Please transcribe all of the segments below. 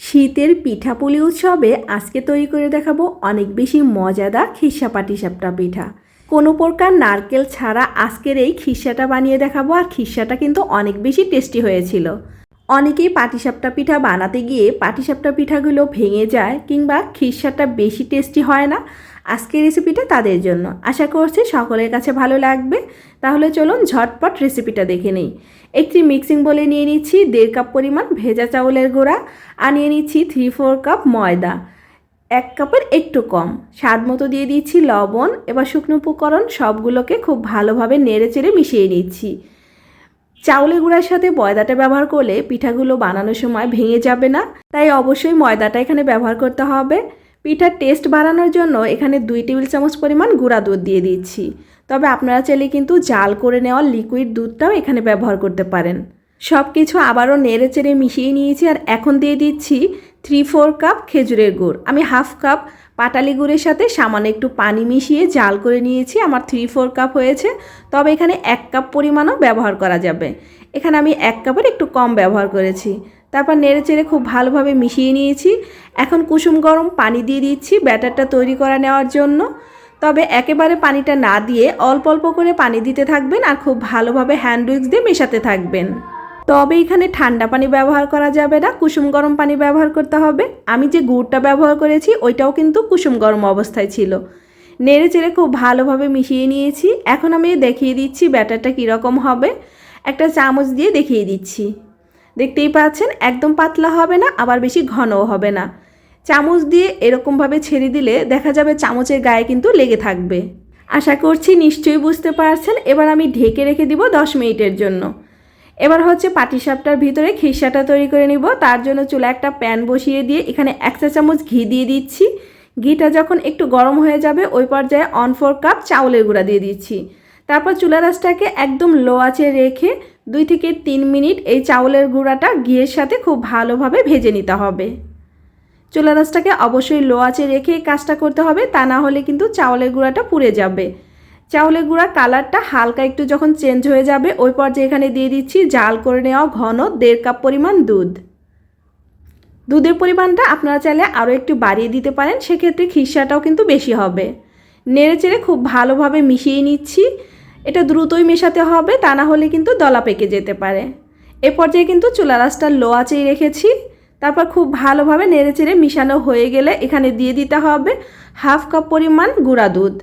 শীতের পিঠাপুলি উৎসবে আজকে তৈরি করে দেখাবো অনেক বেশি মজাদার খিসা পাটিসাপটা পিঠা। কোনো প্রকার নারকেল ছাড়া আজকের এই খিসাটা বানিয়ে দেখাবো আর খিসাটা কিন্তু অনেক বেশি টেস্টি হয়েছিল। অনেকেই পাটিসাপটা পিঠা বানাতে গিয়ে পাটিসাপটা পিঠাগুলো ভেঙে যায় কিংবা খিসাটা বেশি টেস্টি হয় না। আজকের রেসিপিটা তাদের জন্য। আশা করছি সকলের কাছে ভালো লাগবে। তাহলে চলুন ঝটপট রেসিপিটা দেখে নিই। একটি মিক্সিং বলে নিয়ে নিচ্ছি দেড় কাপ পরিমাণ ভেজা চাউলের গুঁড়া আর নিয়ে নিচ্ছি থ্রি ফোর কাপ ময়দা। এক কাপের একটু কম। স্বাদ মতো দিয়ে দিচ্ছি লবণ। এবার শুকনো উপকরণ সবগুলোকে খুব ভালোভাবে নেড়ে চেড়ে মিশিয়ে নিচ্ছি। চাউলের গুঁড়ার সাথে ময়দাটা ব্যবহার করলে পিঠাগুলো বানানোর সময় ভেঙে যাবে না। তাই অবশ্যই ময়দাটা এখানে ব্যবহার করতে হবে। পিঠার টেস্ট বাড়ানোর জন্য এখানে দুই টেবিল চামচ পরিমাণ গুঁড়া দুধ দিয়ে দিচ্ছি। তবে আপনারা চাইলে কিন্তু জাল করে নেওয়া লিকুইড দুধটাও এখানে ব্যবহার করতে পারেন। সব কিছু আবারও নেড়ে চেড়ে মিশিয়ে নিয়েছি আর এখন দিয়ে দিচ্ছি থ্রি ফোর কাপ খেজুরের গুড়। আমি হাফ কাপ পাটালি গুড়ের সাথে সামান্য একটু পানি মিশিয়ে জাল করে নিয়েছি, আমার থ্রি ফোর কাপ হয়েছে। তবে এখানে এক কাপ পরিমাণও ব্যবহার করা যাবে। এখানে আমি এক কাপের একটু কম ব্যবহার করেছি। তারপর নেড়ে চেড়ে খুব ভালোভাবে মিশিয়ে নিয়েছি। এখন কুসুম গরম পানি দিয়ে দিচ্ছি ব্যাটারটা তৈরি করা নেওয়ার জন্য। তবে একেবারে পানিটা না দিয়ে অল্প অল্প করে পানি দিতে থাকবেন আর খুব ভালোভাবে হ্যান্ড উইক্স দিয়ে মেশাতে থাকবেন। তবে এখানে ঠান্ডা পানি ব্যবহার করা যাবে না, কুসুম গরম পানি ব্যবহার করতে হবে। আমি যে গুড়টা ব্যবহার করেছি, ওইটাও কিন্তু কুসুম গরম অবস্থায় ছিল। নেড়ে চেড়ে খুব ভালোভাবে মিশিয়ে নিয়েছি। এখন আমি দেখিয়ে দিচ্ছি ব্যাটারটা কীরকম হবে। একটা চামচ দিয়ে দেখিয়ে দিচ্ছি। দেখতেই পাচ্ছেন, একদম পাতলা হবে না, আবার বেশি ঘনও হবে না। চামচ দিয়ে এরকমভাবে ছেড়ে দিলে দেখা যাবে চামচের গায়ে কিন্তু লেগে থাকবে। আশা করছি নিশ্চয়ই বুঝতে পারছেন, এবার আমি ঢেকে রেখে দিব দশ মিনিটের জন্য। এবার হচ্ছে পাটিসাপটার ভিতরে খিসাটা তৈরি করে নিব, তার জন্য চুলা একটা প্যান বসিয়ে দিয়ে এখানে এক চা চামচ ঘি দিয়ে দিচ্ছি। ঘিটা যখন একটু গরম হয়ে যাবে, ওই পর্যায়ে অন ফোর কাপ চাউলের গুঁড়া দিয়ে দিচ্ছি। তারপর চুলা রাসটাকে একদম লো আঁচে রেখে দুই থেকে তিন মিনিট এই চাউলের গুঁড়াটা ঘিয়ের সাথে খুব ভালোভাবে ভেজে নিতে হবে। চুলা রাসটাকে অবশ্যই লো আঁচে রেখে কাজটা করতে হবে, তা না হলে কিন্তু চাউলের গুঁড়াটা পুড়ে যাবে। চাউলের গুঁড়া কালারটা হালকা একটু যখন চেঞ্জ হয়ে যাবে, ওই পর্যায়ে এখানে দিয়ে দিচ্ছি জাল করে নেওয়া ঘন দেড় কাপ পরিমাণ দুধ। দুধের পরিমাণটা আপনারা চাইলে আরও একটু বাড়িয়ে দিতে পারেন, সেক্ষেত্রে খিসাটাও কিন্তু বেশি হবে। নেড়ে চেড়ে খুব ভালোভাবে মিশিয়ে নিচ্ছি। এটা দ্রুতই মেশাতে হবে, তা না হলে কিন্তু দলা পেকে যেতে পারে। এ পর্যায়ে কিন্তু চুলা রাসটা লো আঁচেই রেখেছি। তারপর খুব ভালোভাবে নেড়ে চেড়ে মিশানো হয়ে গেলে এখানে দিয়ে দিতে হবে হাফ কাপ পরিমাণ গুঁড়া দুধ।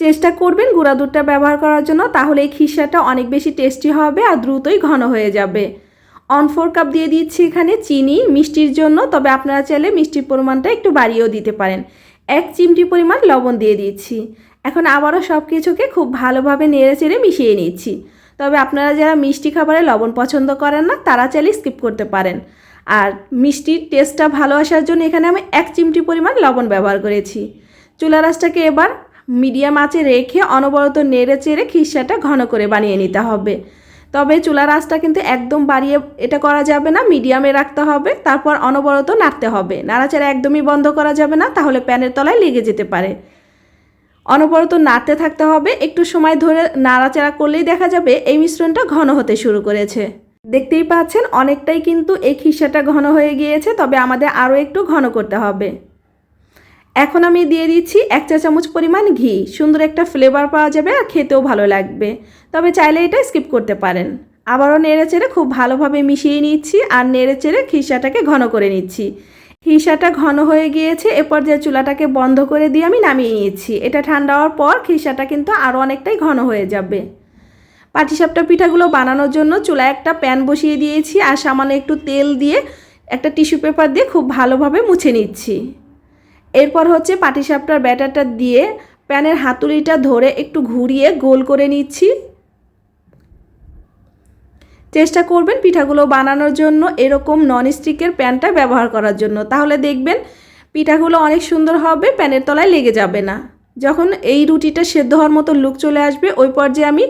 চেষ্টা করবেন গুঁড়া দুধটা ব্যবহার করার জন্য, তাহলে এই খিসাটা অনেক বেশি টেস্টি হবে আর দ্রুতই ঘন হয়ে যাবে। অন ফোর কাপ দিয়ে দিচ্ছি এখানে চিনি, মিষ্টির জন্য, তবে আপনারা চাইলে মিষ্টির পরিমাণটা একটু বাড়িয়েও দিতে পারেন। এক চিমটি পরিমাণ লবণ দিয়ে দিচ্ছি। এখন আবারও সব কিছুকে খুব ভালোভাবে নেড়ে চেড়ে মিশিয়ে নিচ্ছি। তবে আপনারা যারা মিষ্টি খাবারে লবণ পছন্দ করেন না, তারা চাইলে স্কিপ করতে পারেন। আর মিষ্টির টেস্টটা ভালো আসার জন্য এখানে আমি এক চিমটি পরিমাণ লবণ ব্যবহার করেছি। চুলা রাসটাকে এবার মিডিয়াম আঁচে রেখে অনবরত নেড়ে চেড়ে খিসাটা ঘন করে বানিয়ে নিতে হবে। তবে চুলা রাসটা কিন্তু একদম বাড়িয়ে এটা করা যাবে না, মিডিয়ামে রাখতে হবে, তারপর অনবরত নাড়তে হবে। নাড়াচাড়া একদমই বন্ধ করা যাবে না, তাহলে প্যানের তলায় লেগে যেতে পারে। অনবরত নাড়তে থাকতে হবে। একটু সময় ধরে নাড়াচাড়া করলেই দেখা যাবে এই মিশ্রণটা ঘন হতে শুরু করেছে। দেখতেই পাচ্ছেন, অনেকটাই কিন্তু এই খিসাটা ঘন হয়ে গিয়েছে, তবে আমাদের আরও একটু ঘন করতে হবে। এখন আমি দিয়ে দিচ্ছি এক চা চামচ পরিমাণ ঘি। সুন্দর একটা ফ্লেভার পাওয়া যাবে আর খেতেও ভালো লাগবে। তবে চাইলে এটা স্কিপ করতে পারেন। আবারও নেড়ে চেড়ে খুব ভালোভাবে মিশিয়ে নিচ্ছি আর নেড়ে চেড়ে খিসাটাকে ঘন করে নিচ্ছি। খিসাটা ঘন হয়ে গিয়েছে এ পর্যায়ে চুলাটাকে বন্ধ করে দিয়ে আমি নামিয়ে নিয়েছি। এটা ঠান্ডা হওয়ার পর খিসাটা কিন্তু আরও অনেকটাই ঘন হয়ে যাবে। পাটিসাপটা পিঠাগুলো বানানোর জন্য চুলায় একটা প্যান বসিয়ে দিয়েছি আর সামান্য একটু তেল দিয়ে একটা টিস্যু পেপার দিয়ে খুব ভালোভাবে মুছে নিচ্ছি। এরপর হচ্ছে পাটিসাপটার ব্যাটারটা দিয়ে প্যানের হাতুড়িটা ধরে একটু ঘুরিয়ে গোল করে নিচ্ছি। চেষ্টা করবেন পিঠাগুলো বানানোর জন্য এরকম ননস্টিকের প্যানটা ব্যবহার করার জন্য। তাহলে দেখবেন পিঠাগুলো অনেক সুন্দর হবে, প্যানের তলায় লেগে যাবে না। যখন এই রুটিটা সেদ্ধ হওয়ার মতো লুক চলে আসবে, ওই পর্যায়ে আমি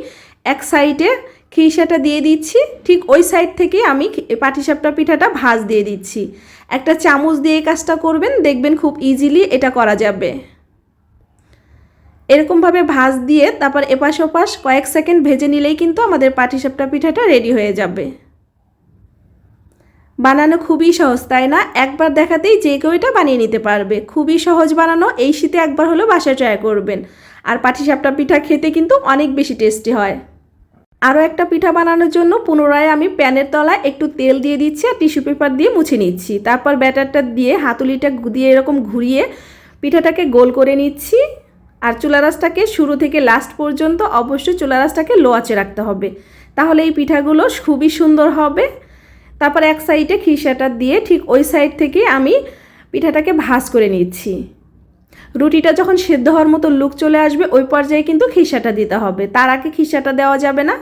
এক সাইডে খিসাটা দিয়ে দিচ্ছি, ঠিক ওই সাইড থেকে আমি পাটিসাপটা পিঠাটা ভাজ দিয়ে দিচ্ছি। একটা চামচ দিয়ে কাজটা করবেন, দেখবেন খুব ইজিলি এটা করা যাবে। এরকমভাবে ভাজ দিয়ে তারপর এপাশ ওপাশ কয়েক সেকেন্ড ভেজে নিলেই কিন্তু আমাদের পাটিসাপটা পিঠাটা রেডি হয়ে যাবে। বানানো খুবই সহজ, তাই না? একবার দেখাতেই যে কেউ এটা বানিয়ে নিতে পারবে। খুবই সহজ বানানো, এই শীতে একবার হলেও বাসায় ট্রাই করবেন। আর পাটিসাপটা পিঠা খেতে কিন্তু অনেক বেশি টেস্টি হয়। আরও একটা পিঠা বানানোর জন্য পুনরায় আমি প্যানের তলায় একটু তেল দিয়ে দিচ্ছি আর টিস্যু পেপার দিয়ে মুছে নিচ্ছি। তারপর ব্যাটারটা দিয়ে হাতুলিটা দিয়ে এরকম ঘুরিয়ে পিঠাটাকে গোল করে নিচ্ছি। আর চুলারাসটাকে শুরু থেকে লাস্ট পর্যন্ত অবশ্যই চুলারাসটাকে লো আঁচে রাখতে হবে। তাহলে এই পিঠাগুলো খুবই সুন্দর হবে। তারপর এক সাইডে খিসাটা দিয়ে ঠিক ওই সাইড থেকে আমি পিঠাটাকে ভাজ করে নিচ্ছি। রুটিটা যখন সেদ্ধ হওয়ার মতো লুক চলে আসবে, ওই পর্যায়ে কিন্তু খিসাটা দিতে হবে। তার আগে খিসাটা দেওয়া যাবে না।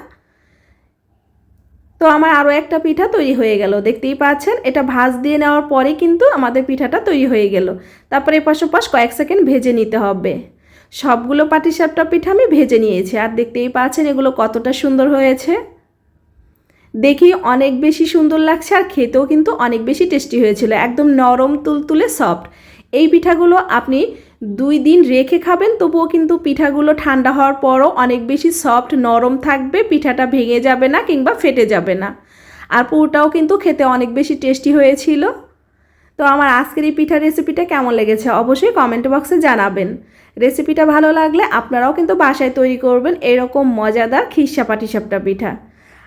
তো আমার আরও একটা পিঠা তৈরি হয়ে গেল। দেখতেই পাচ্ছেন, এটা ভাজ দিয়ে নেওয়ার পরে কিন্তু আমাদের পিঠাটা তৈরি হয়ে গেল। তারপরে এপাশ ওপাশ কয়েক সেকেন্ড ভেজে নিতে হবে। সবগুলো পাটিসাপটা পিঠা আমি ভেজে নিয়েছি, আর দেখতেই পাচ্ছেন এগুলো কতটা সুন্দর হয়েছে। দেখি অনেক বেশি সুন্দর লাগছে, আর খেতেও কিন্তু অনেক বেশি টেস্টি হয়েছিল, একদম নরম, তুলতুলে, সফট। এই পিঠাগুলো আপনি দুই দিন রেখে খাবেন, তবুও কিন্তু পিঠাগুলো ঠান্ডা হওয়ার পরও অনেক বেশি সফট, নরম থাকবে, পিঠাটা ভেঙে যাবে না কিংবা ফেটে যাবে না। আর পুরোটাও কিন্তু খেতে অনেক বেশি টেস্টি হয়েছিল। তো আমার আজকের এই পিঠার রেসিপিটা কেমন লেগেছে অবশ্যই কমেন্ট বক্সে জানাবেন। রেসিপিটা ভালো লাগলে আপনারাও কিন্তু বাসায় তৈরি করবেন এরকম মজাদার খিসা পাটিসাপটা পিঠা।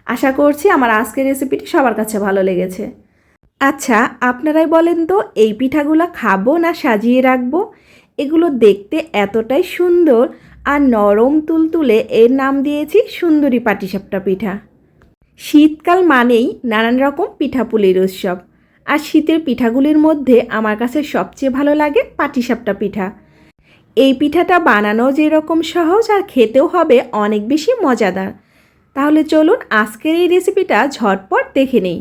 আশা করছি আমার আজকের রেসিপিটি সবার কাছে ভালো লেগেছে। আচ্ছা আপনারাই বলেন তো এই পিঠাগুলো খাব না সাজিয়ে রাখব? এগুলো দেখতে এতটাই সুন্দর আর নরম তুলতুলে এর নাম দিয়েছি সুন্দরী পাটিসাপটা পিঠা। শীতকাল মানেই নানান রকম পিঠাপুলির উৎসব। আর শীতের পিঠাগুলির মধ্যে আমার কাছে সবচেয়ে ভালো লাগে পাটিসাপটা পিঠা। এই পিঠাটা বানানো যেরকম সহজ আর খেতেও হবে অনেক বেশি মজাদার। তাহলে চলুন আজকের এই রেসিপিটা ঝটপট দেখে নেই।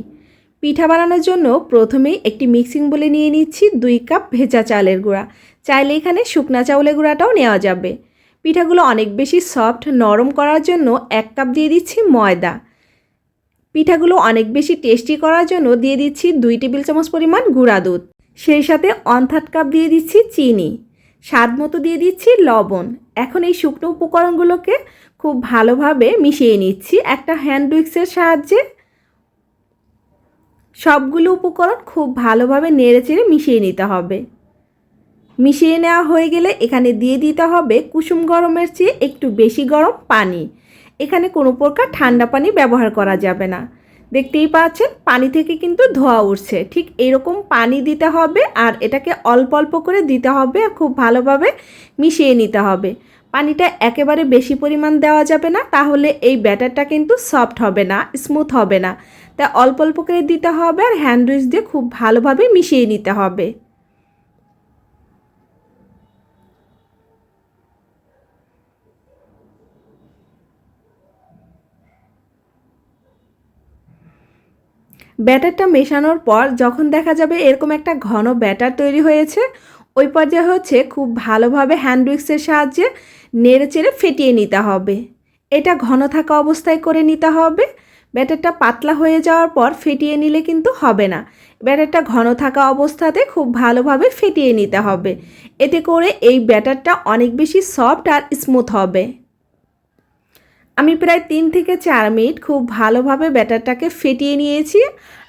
পিঠা বানানোর জন্য প্রথমেই একটি মিক্সিং বলে নিয়ে নিচ্ছি দুই কাপ ভেজা চালের গুঁড়া। চাইলে এখানে শুকনা চাউলের গুঁড়াটাও নেওয়া যাবে। পিঠাগুলো অনেক বেশি সফট নরম করার জন্য এক কাপ দিয়ে দিচ্ছি ময়দা। পিঠাগুলো অনেক বেশি টেস্টি করার জন্য দিয়ে দিচ্ছি দুই টেবিল চামচ পরিমাণ গুঁড়া দুধ। সেই সাথে ওয়ান থার্ড কাপ দিয়ে দিচ্ছি চিনি। স্বাদ মতো দিয়ে দিচ্ছি লবণ। এখন এই শুকনো উপকরণগুলোকে খুব ভালোভাবে মিশিয়ে নিচ্ছি। একটা হ্যান্ড উইক্সের সাহায্যে সবগুলো উপকরণ খুব ভালোভাবে নেড়ে চেড়ে মিশিয়ে নিতে হবে। মিশিয়ে নেওয়া হয়ে গেলে এখানে দিয়ে দিতে হবে কুসুম গরমের চেয়ে একটু বেশি গরম পানি। এখানে কোনো প্রকার ঠান্ডা পানি ব্যবহার করা যাবে না। দেখতেই পাচ্ছেন, পানি থেকে কিন্তু ধোয়া উঠছে। ঠিক এরকম পানি দিতে হবে আর এটাকে অল্প অল্প করে দিতে হবে আর খুব ভালোভাবে মিশিয়ে নিতে হবে। পানিটা একেবারে বেশি পরিমাণ দেওয়া যাবে না, তাহলে এই ব্যাটারটা কিন্তু সফট হবে না, স্মুথ হবে না। তা অল্প অল্প করে দিতে হবে আর হ্যান্ড দিয়ে খুব ভালোভাবে মিশিয়ে নিতে হবে। ব্যাটারটা মেশানোর পর যখন দেখা যাবে এরকম একটা ঘন ব্যাটার তৈরি হয়েছে, ওই পর্যায়ে হচ্ছে খুব ভালোভাবে হ্যান্ড উইক্সের সাহায্যে নেড়ে চেড়ে ফেটিয়ে নিতে হবে। এটা ঘন থাকা অবস্থায় করে নিতে হবে। ব্যাটারটা পাতলা হয়ে যাওয়ার পর ফেটিয়ে নিলে কিন্তু হবে না। ব্যাটারটা ঘন থাকা অবস্থাতে খুব ভালোভাবে ফেটিয়ে নিতে হবে। এতে করে এই ব্যাটারটা অনেক বেশি সফট আর স্মুথ হবে। আমি প্রায় তিন থেকে চার মিনিট খুব ভালোভাবে ব্যাটারটাকে ফেটিয়ে নিয়েছি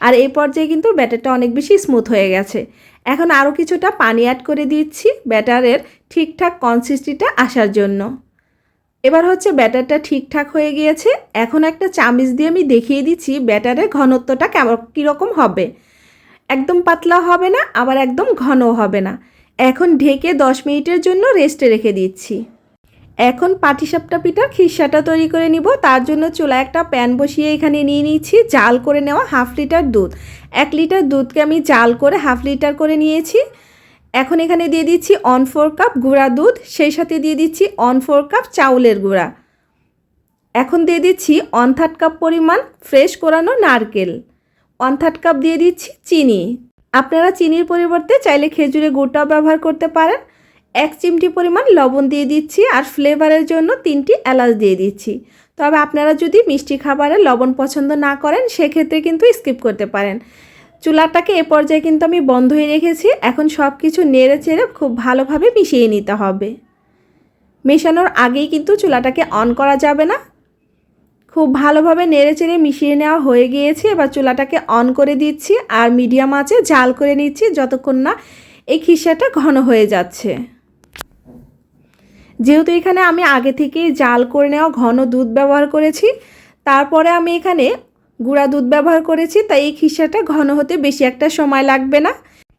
আর এই পর্যায়ে কিন্তু ব্যাটারটা অনেক বেশি স্মুথ হয়ে গেছে। এখন আরও কিছুটা পানি অ্যাড করে দিচ্ছি ব্যাটারের ঠিকঠাক কনসিস্টিটা আসার জন্য। এবার হচ্ছে ব্যাটারটা ঠিকঠাক হয়ে গিয়েছে। এখন একটা চামিচ দিয়ে আমি দেখিয়ে দিচ্ছি ব্যাটারের ঘনত্বটা কেমন, কীরকম হবে। একদম পাতলা হবে না, আবার একদম ঘনও হবে না। এখন ঢেকে দশ মিনিটের জন্য রেস্টে রেখে দিচ্ছি। এখন পাটিসাপটা পিঠা খিসাটা তৈরি করে নিব। তার জন্য চুলা একটা প্যান বসিয়ে এখানে নিয়ে নিচ্ছি জাল করে নেওয়া হাফ লিটার দুধ। এক লিটার দুধকে আমি জাল করে হাফ লিটার করে নিয়েছি। এখন এখানে দিয়ে দিচ্ছি অন ফোর কাপ গুঁড়া দুধ। সেই সাথে দিয়ে দিচ্ছি অন ফোর কাপ চাউলের গুঁড়া। এখন দিয়ে দিচ্ছি অন থার্ড কাপ পরিমাণ ফ্রেশ করানো নারকেল। ওয়ান থার্ড কাপ দিয়ে দিচ্ছি চিনি। আপনারা চিনির পরিবর্তে চাইলে খেজুরে গুড়টাও ব্যবহার করতে পারেন। এক চিমটি পরিমাণ লবণ দিয়ে দিচ্ছি আর ফ্লেভারের জন্য তিনটি এলাচ দিয়ে দিচ্ছি। তবে আপনারা যদি মিষ্টি খাবারে লবণ পছন্দ না করেন, সেক্ষেত্রে কিন্তু স্কিপ করতে পারেন। চুলাটাকে এ পর্যায়ে কিন্তু আমি বন্ধই রেখেছি। এখন সব কিছু নেড়ে চেড়ে খুব ভালোভাবে মিশিয়ে নিতে হবে। মেশানোর আগেই কিন্তু চুলাটাকে অন করা যাবে না। খুব ভালোভাবে নেড়ে চেড়ে মিশিয়ে নেওয়া হয়ে গিয়েছে। এবার চুলাটাকে অন করে দিচ্ছি আর মিডিয়াম আঁচে জাল করে নিচ্ছি যতক্ষণ না এই খিসাটা ঘন হয়ে যাচ্ছে। যেহেতু এখানে আমি আগে থেকেই জাল করে নেওয়া ঘন দুধ ব্যবহার করেছি, তারপরে আমি এখানে গুঁড়া দুধ ব্যবহার করেছি, তাই এই খিসাটা ঘন হতে বেশি একটা সময় লাগবে না।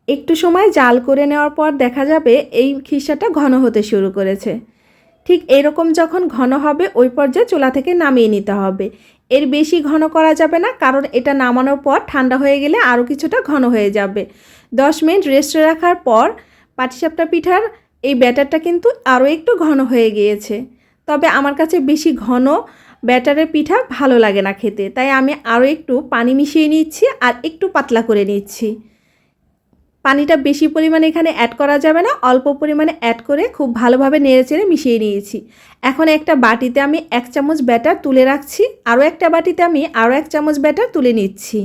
একটু সময় জাল করে নেওয়ার পর দেখা যাবে এই খিসাটা ঘন হতে শুরু করেছে। ঠিক এরকম যখন ঘন হবে, ওই পর্যায়ে চুলা থেকে নামিয়ে নিতে হবে। এর বেশি ঘন করা যাবে না, কারণ এটা নামানোর পর ঠান্ডা হয়ে গেলে আরও কিছুটা ঘন হয়ে যাবে। দশ মিনিট রেস্টে রাখার পর পাটিসাপটা পিঠার এই ব্যাটারটা কিন্তু আরও একটু ঘন হয়ে গিয়েছে। তবে আমার কাছে বেশি ঘন ব্যাটারের পিঠা ভালো লাগে না খেতে, তাই আমি আরও একটু পানি মিশিয়ে নিচ্ছি আর একটু পাতলা করে নিচ্ছি। পানিটা বেশি পরিমাণে এখানে অ্যাড করা যাবে না, অল্প পরিমাণে অ্যাড করে খুব ভালোভাবে নেড়েচেড়ে মিশিয়ে নিয়েছি। এখন একটা বাটিতে আমি এক চামচ ব্যাটার তুলে রাখছি, আরও একটা বাটিতে আমি আরও এক চামচ ব্যাটার তুলে নিচ্ছি।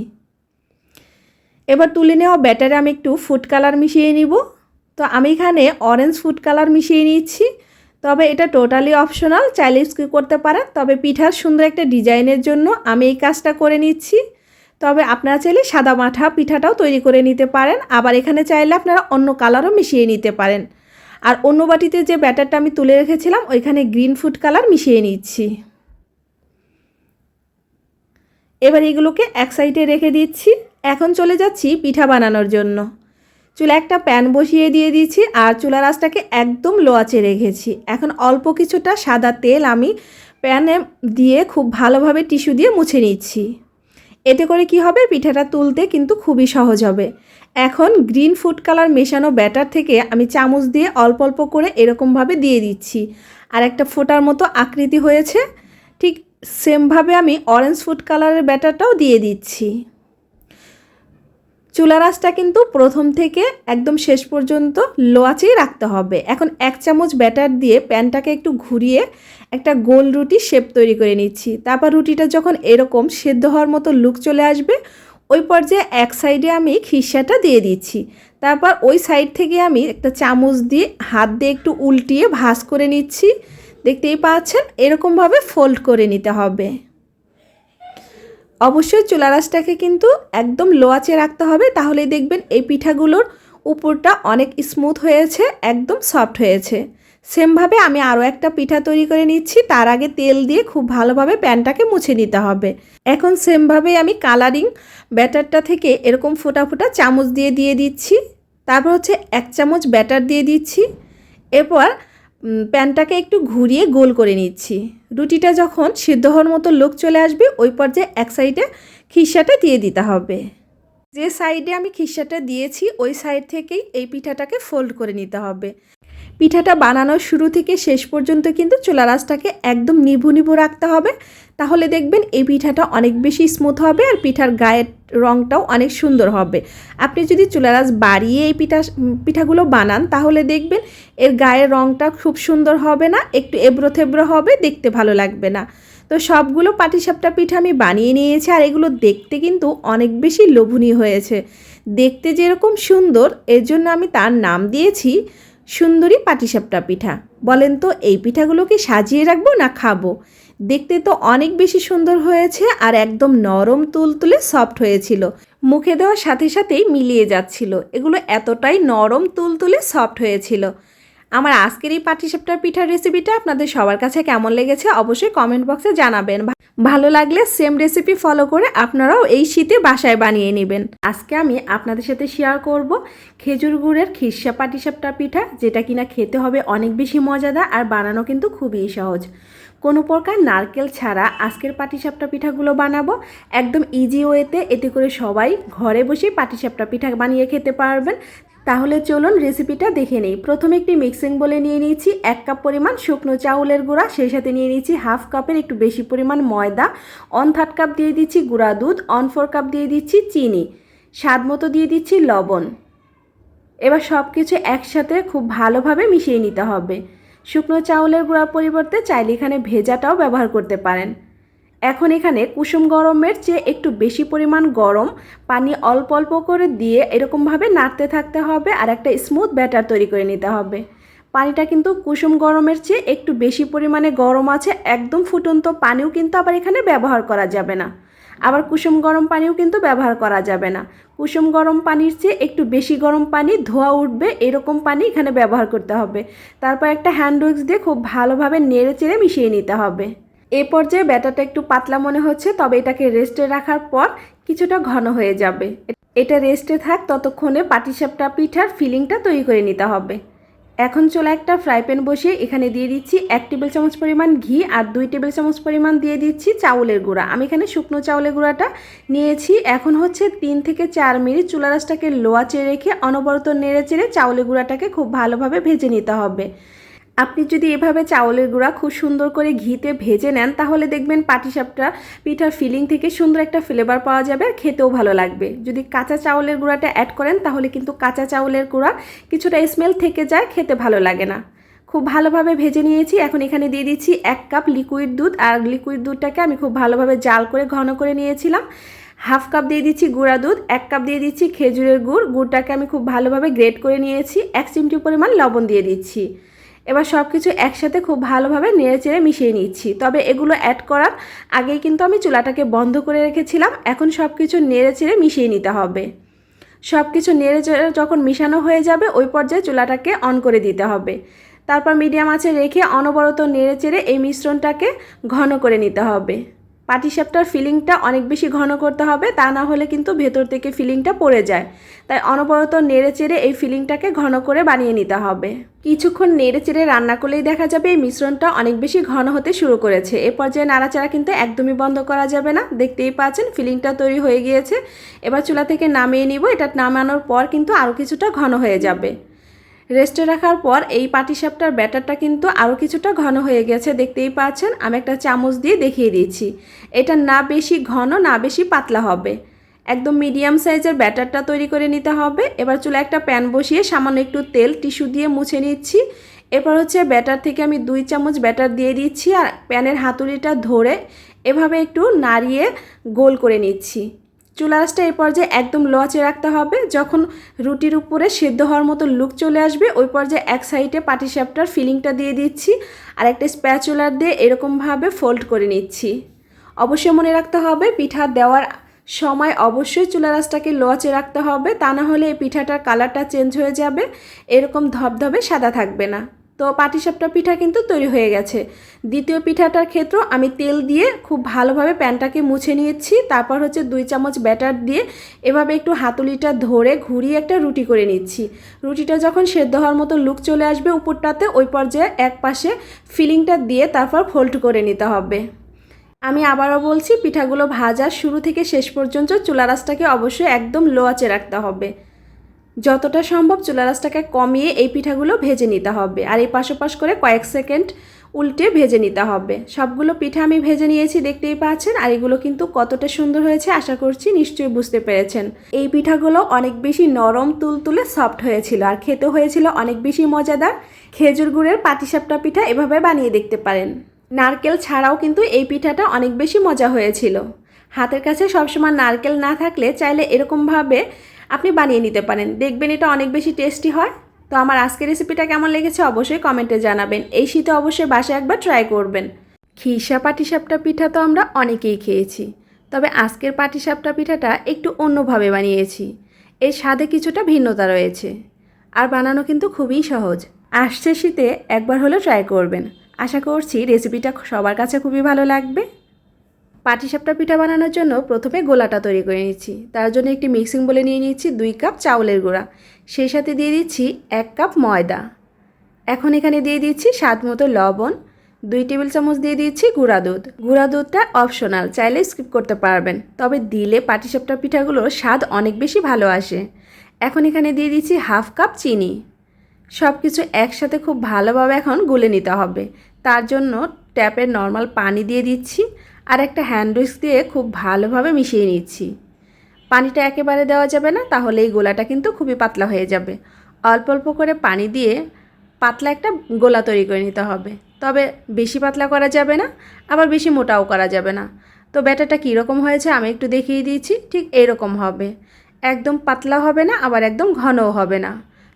এবার তুলে নেওয়া ব্যাটারে আমি একটু ফুড কালার মিশিয়ে নিব। তো আমি এখানে অরেঞ্জ ফুড কালার মিশিয়ে নিচ্ছি তবে এটা টোটালি অপশনাল চাইলে স্কিপ করতে পারেন। তবে পিঠার সুন্দর একটা ডিজাইনের জন্য আমি এই কাজটা করে নিচ্ছি। তবে আপনারা চাইলে সাদা মাঠা পিঠাটাও তৈরি করে নিতে পারেন। আবার এখানে চাইলে আপনারা অন্য কালারও মিশিয়ে নিতে পারেন। আর অন্য বাটিতে যে ব্যাটারটা আমি তুলে রেখেছিলাম, ওইখানে গ্রিন ফুড কালার মিশিয়ে নিচ্ছি। এবার এগুলোকে এক সাইডে রেখে দিচ্ছি। এখন চলে যাচ্ছি পিঠা বানানোর জন্য। চুলা একটা প্যান বসিয়ে দিয়ে দিয়েছি আর চুলার আঁচটাকে একদম লো আঁচে রেখেছি। এখন অল্প কিছুটা সাদা তেল আমি প্যানে দিয়ে খুব ভালোভাবে টিস্যু দিয়ে মুছে নিচ্ছি। এতে করে কি হবে? পিঠাটা তুলতে কিন্তু খুবই সহজ হবে। এখন গ্রিন ফুড কালার মেশানো ব্যাটার থেকে আমি চামচ দিয়ে অল্প অল্প করে এরকমভাবে দিয়ে দিচ্ছি। আর একটা ফোটার মতো আকৃতি হয়েছে। ঠিক সেমভাবে আমি অরেঞ্জ ফুড কালারের ব্যাটারটাও দিয়ে দিচ্ছি। চুলা রাসটা কিন্তু প্রথম থেকে একদম শেষ পর্যন্ত লো আঁচেই রাখতে হবে। এখন এক চামচ ব্যাটার দিয়ে প্যানটাকে একটু ঘুরিয়ে একটা গোল রুটি শেপ তৈরি করে নিচ্ছি। তারপর রুটিটা যখন এরকম সেদ্ধ হওয়ার মতো লুক চলে আসবে, ওই পর্যায়ে এক সাইডে আমি খিসাটা দিয়ে দিচ্ছি। তারপর ওই সাইড থেকে আমি একটা চামচ দিয়ে হাত দিয়ে একটু উল্টিয়ে ভাঁজ করে নিচ্ছি। দেখতেই পাচ্ছেন, এরকমভাবে ফোল্ড করে নিতে হবে। অবশ্যই চুলা রাসটাকে কিন্তু একদম লো আঁচে রাখতে হবে তাহলে দেখবেন এই পিঠাগুলোর উপরটা অনেক স্মুথ হয়েছে, একদম সফট হয়েছে। সেমভাবে আমি আরও একটা পিঠা তৈরি করে নিচ্ছি, তার আগে তেল দিয়ে খুব ভালোভাবে প্যানটাকে মুছে নিতে হবে। এখন সেমভাবে আমি কালারিং ব্যাটারটা থেকে এরকম ফোটা ফোটা চামচ দিয়ে দিয়ে দিচ্ছি, তারপর হচ্ছে এক চামচ ব্যাটার দিয়ে দিচ্ছি। এরপর প্যানটাকে একটু ঘুরিয়ে গোল করে নিচ্ছি। রুটিটা যখন সিদ্ধ হওয়ার মতো লোক চলে আসবে, ওই পর্যায়ে এক সাইডে খিসাটা দিয়ে দিতে হবে। যে সাইডে আমি খিসাটা দিয়েছি, ওই সাইড থেকেই এই পিঠাটাকে ফোল্ড করে নিতে হবে। পিঠাটা বানানোর শুরু থেকে শেষ পর্যন্ত কিন্তু চুলা রাসটাকে একদম নিভু নিভু রাখতে হবে। তাহলে দেখবেন এই পিঠাটা অনেক বেশি স্মুথ হবে আর পিঠার গায়ের রঙটাও অনেক সুন্দর হবে। আপনি যদি চুলা রাস বাড়িয়ে এই পিঠা, পিঠাগুলো বানান, তাহলে দেখবেন এর গায়ের রঙটা খুব সুন্দর হবে না, একটু এবড়ো থেবড়ো হবে, দেখতে ভালো লাগবে না। তো সবগুলো পাটিসাপটা পিঠা আমি বানিয়ে নিয়েছি আর এগুলো দেখতে কিন্তু অনেক বেশি লোভনীয় হয়েছে। দেখতে যেরকম সুন্দর, এর জন্য আমি তার নাম দিয়েছি সুন্দরী পাটিসাপটা পিঠা। বলেন তো, এই পিঠাগুলোকে সাজিয়ে রাখব না খাব? দেখতে তো অনেক বেশি সুন্দর হয়েছে আর একদম নরম তুলতুলে সফট হয়েছিল। মুখে দেওয়ার সাথে সাথেই মিলিয়ে যাচ্ছিল। এগুলো এতটাই নরম তুলতুলে সফট হয়েছিল। আমার আজকের এই পাটিসাপটার পিঠার রেসিপিটা আপনাদের সবার কাছে কেমন লেগেছে অবশ্যই কমেন্ট বক্সে জানাবেন। ভালো লাগলে সেম রেসিপি ফলো করে আপনারাও এই শীতে বাসায় বানিয়ে নেবেন। আজকে আমি আপনাদের সাথে শেয়ার করব খেজুর গুড়ের খিরসা পাটিসাপটা পিঠা, যেটা কিনা খেতে হবে অনেক বেশি মজাদার আর বানানো কিন্তু খুবই সহজ। কোনো প্রকার নারকেল ছাড়া আজকের পাটিসাপটা পিঠাগুলো বানাবো। একদম ইজি ওয়েতে এতে করে সবাই ঘরে বসে পাটিসাপটা পিঠা বানিয়ে খেতে পারবেন। তাহলে চলুন রেসিপিটা দেখে নেই। প্রথমে একটি মিক্সিং বলে নিয়ে নিয়েছি এক কাপ পরিমাণ শুকনো চাউলের গুঁড়া, সেই সাথে নিয়ে নিয়েছি হাফ কাপের একটু বেশি পরিমাণ ময়দা অন থার্ড কাপ দিয়ে দিচ্ছি গুঁড়া দুধ অন ফোর কাপ দিয়ে দিচ্ছি চিনি, স্বাদ মতো দিয়ে দিচ্ছি লবণ। এবার সব কিছু একসাথে খুব ভালোভাবে মিশিয়ে নিতে হবে। শুকনো চাউলের গুঁড়ার পরিবর্তে চাইলে এখানে ভেজাটাও ব্যবহার করতে পারেন। এখন এখানে কুসুম গরমের চেয়ে একটু বেশি পরিমাণ গরম, পানি অল্প অল্প করে দিয়ে এরকমভাবে নাড়তে থাকতে হবে আর একটা স্মুথ ব্যাটার তৈরি করে নিতে হবে। পানিটা কিন্তু কুসুম গরমের চেয়ে একটু বেশি পরিমাণে গরম আছে, একদম ফুটন্ত পানিও কিন্তু আবার এখানে ব্যবহার করা যাবে না। আবার কুসুম গরম পানিও কিন্তু ব্যবহার করা যাবে না। কুসুম গরম পানির চেয়ে একটু বেশি গরম পানি, ধোয়া উঠবে, এরকম পানি এখানে ব্যবহার করতে হবে। তারপর একটা হ্যান্ড উইক্স দিয়ে খুব ভালোভাবে নেড়ে চেড়ে মিশিয়ে নিতে হবে। এ পর্যায়ে ব্যাটারটা একটু পাতলা মনে হচ্ছে, তবে এটাকে রেস্টে রাখার পর কিছুটা ঘন হয়ে যাবে। এটা রেস্টে থাক, ততক্ষণে পাটিসাপটা, পিঠার ফিলিংটা তৈরি করে নিতে হবে। এখন চলে একটা ফ্রাই প্যান বসিয়ে এখানে দিয়ে দিচ্ছি এক টেবিল চামচ পরিমাণ ঘি আর দুই টেবিল চামচ পরিমাণ দিয়ে দিচ্ছি চাউলের গুঁড়া। আমি এখানে শুকনো চাউলের গুঁড়াটা নিয়েছি। এখন হচ্ছে তিন থেকে চার মিনিট চুলা রাসটাকে লোয়াচে রেখে অনবরত নেড়ে চেড়ে চাউলের গুঁড়াটাকে খুব ভালোভাবে ভেজে নিতে হবে। আপনি যদি এভাবে চাউলের গুঁড়া খুব সুন্দর করে ঘিতে ভেজে নেন, তাহলে দেখবেন পাটিসাপটা পিঠার ফিলিং থেকে সুন্দর একটা ফ্লেভার পাওয়া যাবে আর খেতেও ভালো লাগবে। যদি কাঁচা চাউলের গুঁড়াটা অ্যাড করেন, তাহলে কিন্তু কাঁচা চাউলের গুঁড়া কিছুটা স্মেল থেকে যায়, খেতে ভালো লাগে না। খুব ভালোভাবে ভেজে নিয়েছি, এখন এখানে দিয়ে দিচ্ছি এক কাপ লিকুইড দুধ, আর লিকুইড দুধটাকে আমি খুব ভালোভাবে জাল করে ঘন করে নিয়েছিলাম। হাফ কাপ দিয়ে দিচ্ছি গুঁড়া দুধ, এক কাপ দিয়ে দিচ্ছি খেজুরের গুড়, গুড়টাকে আমি খুব ভালোভাবে গ্রেট করে নিয়েছি, এক চিমটি পরিমাণ লবণ দিয়ে দিচ্ছি। এবার সব কিছু একসাথে খুব ভালোভাবে নেড়ে চেড়ে মিশিয়ে নিচ্ছি। তবে এগুলো অ্যাড করার আগেই কিন্তু আমি চুলাটাকে বন্ধ করে রেখেছিলাম। এখন সব কিছু নেড়ে চেড়ে মিশিয়ে নিতে হবে। সব কিছু নেড়ে যখন মিশানো হয়ে যাবে, ওই পর্যায়ে চুলাটাকে অন করে দিতে হবে। তারপর মিডিয়াম আছে রেখে অনবরত নেড়ে চেড়ে এই মিশ্রণটাকে ঘন করে নিতে হবে। পাটিসাপটার ফিলিংটা অনেক বেশি ঘন করতে হবে, তা না হলে কিন্তু ভেতর থেকে ফিলিংটা পড়ে যায়। তাই অনবরত নেড়ে চেড়ে এই ফিলিংটাকে ঘন করে বানিয়ে নিতে হবে। কিছুক্ষণ নেড়ে চেড়ে রান্না করলেই দেখা যাবে এই মিশ্রণটা অনেক বেশি ঘন হতে শুরু করেছে। এ পর্যায়ে নাড়াচাড়া কিন্তু একদমই বন্ধ করা যাবে না। দেখতেই পাচ্ছেন, ফিলিংটা তৈরি হয়ে গিয়েছে। এবার চুলা থেকে নামিয়ে নিব। এটা নামানোর পর কিন্তু আরও কিছুটা ঘন হয়ে যাবে। রেস্টে রাখার পর এই পাটিসাপটার ব্যাটারটা কিন্তু আরও কিছুটা ঘন হয়ে গেছে, দেখতেই পাচ্ছেন। আমি একটা চামচ দিয়ে দেখিয়ে দিচ্ছি এটা না বেশি ঘন, না বেশি পাতলা হবে। একদম মিডিয়াম সাইজের ব্যাটারটা তৈরি করে নিতে হবে। এবার চুলে একটা প্যান বসিয়ে সামান্য একটু তেল, টিস্যু দিয়ে মুছে নিচ্ছি। এরপর হচ্ছে ব্যাটার থেকে আমি দুই চামচ ব্যাটার দিয়ে দিচ্ছি আর প্যানের হাতুড়িটা ধরে এভাবে একটু নাড়িয়ে গোল করে নিচ্ছি। চুলা আঁচটা এই পর্যায়ে একদম লচে রাখতে হবে। যখন রুটির উপরে সেদ্ধ হওয়ার মতো লুক চলে আসবে, ওই পর্যায়ে এক সাইডে পাটিসাপটার ফিলিংটা দিয়ে দিচ্ছি আর একটা স্প্যাচুলার দিয়ে এরকমভাবে ফোল্ড করে নিচ্ছি। অবশ্যই মনে রাখতে হবে, পিঠা দেওয়ার সময় অবশ্যই চুলা লোয়াচে রাখতে হবে। তা না হলে এই পিঠাটার কালারটা চেঞ্জ হয়ে যাবে, এরকম ধবধবে সাদা থাকবে না। তো পাটিসাপটা পিঠা কিন্তু তৈরি হয়ে গেছে। দ্বিতীয় পিঠাটার ক্ষেত্রেও আমি তেল দিয়ে খুব ভালোভাবে প্যানটাকে মুছে নিয়েছি। তারপর হচ্ছে দুই চামচ ব্যাটার দিয়ে এভাবে একটু হাতুলিটা ধরে ঘুরিয়ে একটা রুটি করে নিচ্ছি। রুটিটা যখন সেদ্ধ হওয়ার মতো লুক চলে আসবে উপরটাতে, ওই পর্যায়ে এক পাশে ফিলিংটা দিয়ে তারপর ফোল্ড করে নিতে হবে। আমি আবারও বলছি, পিঠাগুলো ভাজার শুরু থেকে শেষ পর্যন্ত চুলা রাসটাকে অবশ্যই একদম লো রাখতে হবে। যতটা সম্ভব চুলা রাসটাকে কমিয়ে এই পিঠাগুলো ভেজে নিতে হবে। আর এই পাশোপাশ করে কয়েক সেকেন্ড উল্টে ভেজে নিতে হবে। সবগুলো পিঠা আমি ভেজে নিয়েছি, দেখতেই পাচ্ছেন? আর এগুলো কিন্তু কতটা সুন্দর হয়েছে, আশা করছি নিশ্চয়ই বুঝতে পেরেছেন। এই পিঠাগুলো অনেক বেশি নরম, তুলতুলে, সফট হয়েছিল। আর খেতে হয়েছিল অনেক বেশি মজাদার খেজুর গুড়ের পাটিসাপটা পিঠা, এভাবে বানিয়ে দেখতে পারেন। নারকেল ছাড়াও কিন্তু এই পিঠাটা অনেক বেশি মজা হয়েছিল। হাতের কাছে সবসময় নারকেল না থাকলে চাইলে এরকমভাবে আপনি বানিয়ে নিতে পারেন। দেখবেন এটা অনেক বেশি টেস্টি হয়। তো আমার আজকের রেসিপিটা কেমন লেগেছে অবশ্যই কমেন্টে জানাবেন। এই শীতে অবশ্যই বাসায় একবার ট্রাই করবেন। খিরসা পাটিসাপটা পিঠা তো আমরা অনেকেই খেয়েছি। তবে আজকের পাটিসাপটা পিঠাটা একটু অন্যভাবে বানিয়েছি। এর স্বাদে কিছুটা ভিন্নতা রয়েছে। আর বানানো কিন্তু খুবই সহজ। আসছে শীতে একবার হলেও ট্রাই করবেন। আশা করছি রেসিপিটা সবার কাছে খুবই ভালো লাগবে। পাটিসাপটা পিঠা বানানোর জন্য প্রথমে গোলাটা তৈরি করে নিচ্ছি। তার জন্য একটি মিক্সিং বলে নিয়ে নিচ্ছি দুই কাপ চাউলের গুঁড়া। সেই সাথে দিয়ে দিচ্ছি এক কাপ ময়দা। এখন এখানে দিয়ে দিচ্ছি স্বাদ মতো লবণ। দুই টেবিল চামচ দিয়ে দিচ্ছি গুঁড়া দুধ। গুঁড়া দুধটা অপশনাল, চাইলে স্কিপ করতে পারবেন। তবে দিলে পাটিসাপটা পিঠাগুলোর স্বাদ অনেক বেশি ভালো আসে। এখন এখানে দিয়ে দিচ্ছি হাফ কাপ চিনি। সব কিছু একসাথে খুব ভালোভাবে এখন গুলে নিতে হবে। তার জন্য ট্যাপের নর্মাল পানি দিয়ে দিচ্ছি। আর একটা হ্যান্ড উইক্স দিয়ে খুব ভালোভাবে মিশিয়ে নিচ্ছি। পানিটা একেবারে দেওয়া যাবে না, তাহলে এই গোলাটা কিন্তু খুবই পাতলা হয়ে যাবে। অল্প অল্প করে পানি দিয়ে পাতলা একটা গোলা তৈরি করে নিতে হবে। তবে বেশি পাতলা করা যাবে না, আবার বেশি মোটাও করা যাবে না। তো ব্যাটারটা কীরকম হয়েছে আমি একটু দেখিয়ে দিয়েছি, ঠিক এরকম হবে। একদম পাতলা হবে না, আবার একদম ঘনও হবে না।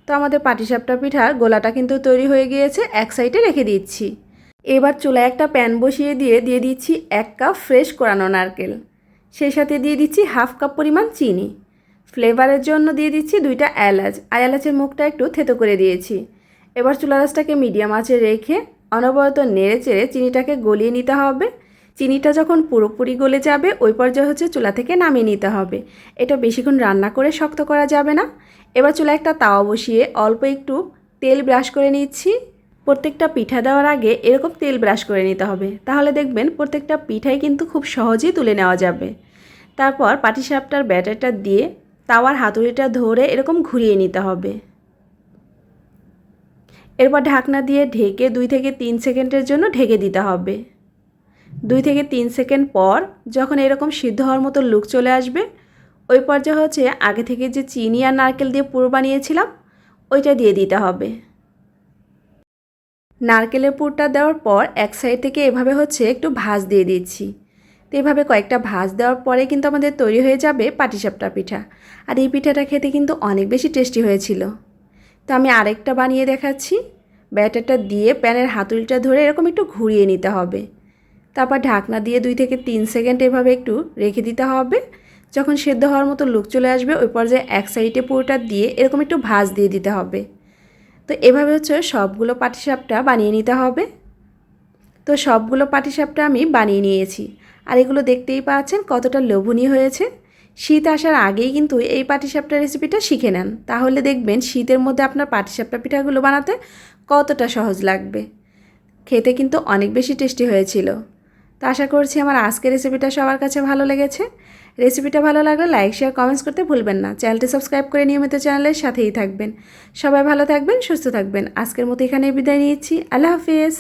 তো আমাদের পাটিসাপটা পিঠার গোলাটা কিন্তু তৈরি হয়ে গিয়েছে, এক সাইডে রেখে দিচ্ছি। এবার চুলায় একটা প্যান বসিয়ে দিয়ে দিয়ে দিচ্ছি এক কাপ ফ্রেশ কোরানো নারকেল। সেই সাথে দিয়ে দিচ্ছি হাফ কাপ পরিমাণ চিনি। ফ্লেভারের জন্য দিয়ে দিচ্ছি দুইটা এলাচ। আর এলাচের মুখটা একটু থেতো করে দিয়েছি। এবার চুলা রাসটাকে মিডিয়াম আঁচে রেখে অনবরত নেড়ে চেড়ে চিনিটাকে গলিয়ে নিতে হবে। চিনিটা যখন পুরোপুরি গলে যাবে, ওই পর্যায়ে হচ্ছে চুলা থেকে নামিয়ে নিতে হবে। এটা বেশিক্ষণ রান্না করে শক্ত করা যাবে না। এবার চুলা একটা তাওয়া বসিয়ে অল্প একটু তেল ব্রাশ করে নিচ্ছি। প্রত্যেকটা পিঠা দেওয়ার আগে এরকম তেল ব্রাশ করে নিতে হবে। তাহলে দেখবেন প্রত্যেকটা পিঠাই কিন্তু খুব সহজেই তুলে নেওয়া যাবে। তারপর পাটিসাপটার ব্যাটারটা দিয়ে তাওয়ার হাতুড়িটা ধরে এরকম ঘুরিয়ে নিতে হবে। এরপর ঢাকনা দিয়ে ঢেকে দুই থেকে তিন সেকেন্ডের জন্য ঢেকে দিতে হবে। দুই থেকে তিন সেকেন্ড পর যখন এরকম সিদ্ধ হওয়ার মতো লুক চলে আসবে, ওই পর্যায়ে হচ্ছে আগে থেকে যে চিনি আর নারকেল দিয়ে পুরো বানিয়েছিলাম, ওইটা দিয়ে দিতে হবে। নারকেলের পুরটা দেওয়ার পর এক সাইড থেকে এভাবে হচ্ছে একটু ভাজ দিয়ে দিচ্ছি। তো এভাবে কয়েকটা ভাজ দেওয়ার পরে কিন্তু আমাদের তৈরি হয়ে যাবে পাটিসাপটা পিঠা। আর এই পিঠাটা খেতে কিন্তু অনেক বেশি টেস্টি হয়েছিল। তো আমি আরেকটা বানিয়ে দেখাচ্ছি। ব্যাটারটা দিয়ে প্যানের হাতুড়িটা ধরে এরকম একটু ঘুরিয়ে নিতে হবে। তারপর ঢাকনা দিয়ে দুই থেকে তিন সেকেন্ড এভাবে একটু রেখে দিতে হবে। যখন সেদ্ধ হওয়ার মতো লুক চলে আসবে, ওই পর্যায়ে এক সাইডে পুরোটা দিয়ে এরকম একটু ভাজ দিয়ে দিতে হবে। তো এভাবে হচ্ছে সবগুলো পাটিসাপটা বানিয়ে নিতে হবে। তো সবগুলো পাটিসাপটা আমি বানিয়ে নিয়েছি। আর এগুলো দেখতেই পাচ্ছেন কতটা লোভনীয় হয়েছে। শীত আসার আগেই কিন্তু এই পাটিসাপটা রেসিপিটা শিখে নেন। তাহলে দেখবেন শীতের মধ্যে আপনার পাটিসাপটা পিঠাগুলো বানাতে কতটা সহজ লাগবে। খেতে কিন্তু অনেক বেশি টেস্টি হয়েছিল। তো আশা করছি আমার আজকের রেসিপিটা সবার কাছে ভালো লেগেছে। রেসিপিটা ভালো লাগলে লাইক শেয়ার কমেন্টস করতে ভুলবেন না। চ্যানেলটি সাবস্ক্রাইব করে নিয়মিত চ্যানেলের সাথেই থাকবেন। সবাই ভালো থাকবেন, সুস্থ থাকবেন। আজকের মতো এখানে বিদায় নিয়েছি। আল্লাহ হাফিজ।